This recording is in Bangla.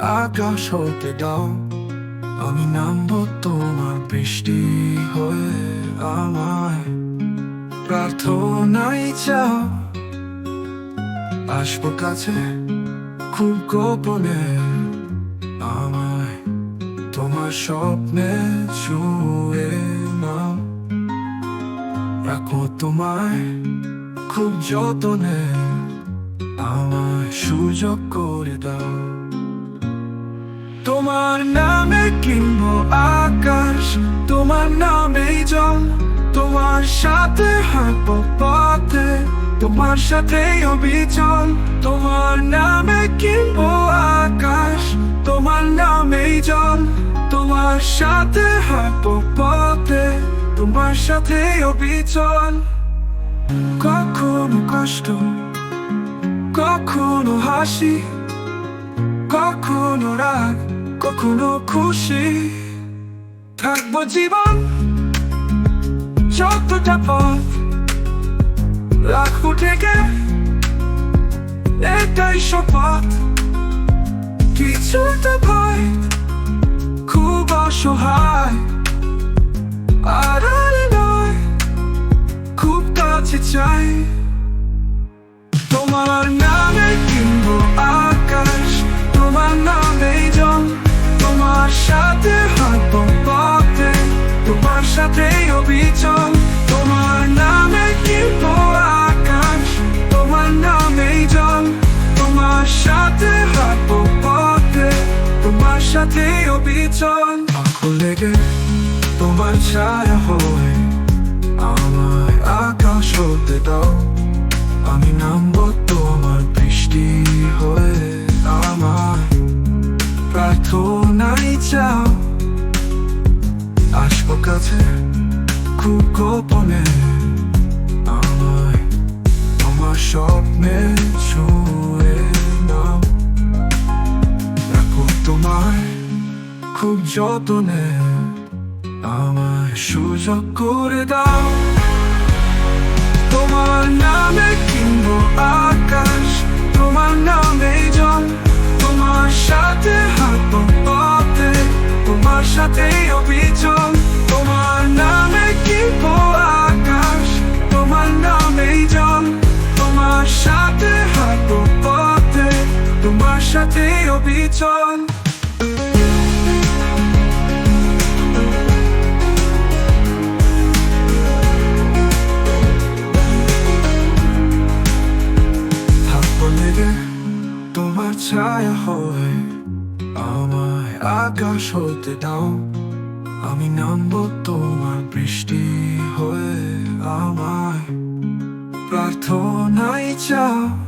আকাশ হতে দাও। আমি নামবো তোমার বৃষ্টি হয়ে আমায়। প্রার্থনাই চাও। আসব কাছে খুব গোপনে আমায়। তোমার স্বপ্নে ছুঁয়ে নাও। রাখো তোমায় খুব যতনে। আমায় সুযোগ করে দাও। তোমার নামে কিনবো আকাশ, তোমার নামেই জল। তোমার সাথে হাঁটবো পথে, তোমার সাথে অবিচল। তোমার নামে কিনবো আকাশ, তোমার নামেই জল। তোমার সাথে হাঁটবো পথে, তোমার সাথে অবিচল। কখনো কষ্ট কখনো হাসি, কখনো রাগ, কখনো খুশি। থাকব জীবন যতটা পথ রাখব থেকে এটাই শপথ কিছুটা ভয় খুব অসহায়, আর তোমার সাথে অবিচল। তোমার নামে কিনবো আকাশ, তোমার নামেই জল। তোমার সাথে হাঁটবো পথে, তোমার সাথে অবিচল। লেগে তোমার ছায়া হয়ে আমায় আকাশ হতে দাও। আমি নামবো তোমার বৃষ্টি হয়ে আমার প্রার্থনাই চাও কাছে খুব গোপনে আমায় তোমার স্বপ্নে ছুঁয়ে নাও রাখো তোমায় খুব যতনে আমায় সুযোগ করে দাও তোমার নামে কিনবো আকাশ তোমার নামে জল তোমার সাথে পথে তোমার সাথে নামে কিনবো আকাশ, তোমার তোমার সাথে তোমার সাথে তোমার হয়ে, আমায় আকাশ দাও। আমি নামবো তোমার বৃষ্টি হয়ে আমায় প্রার্থনাই চাও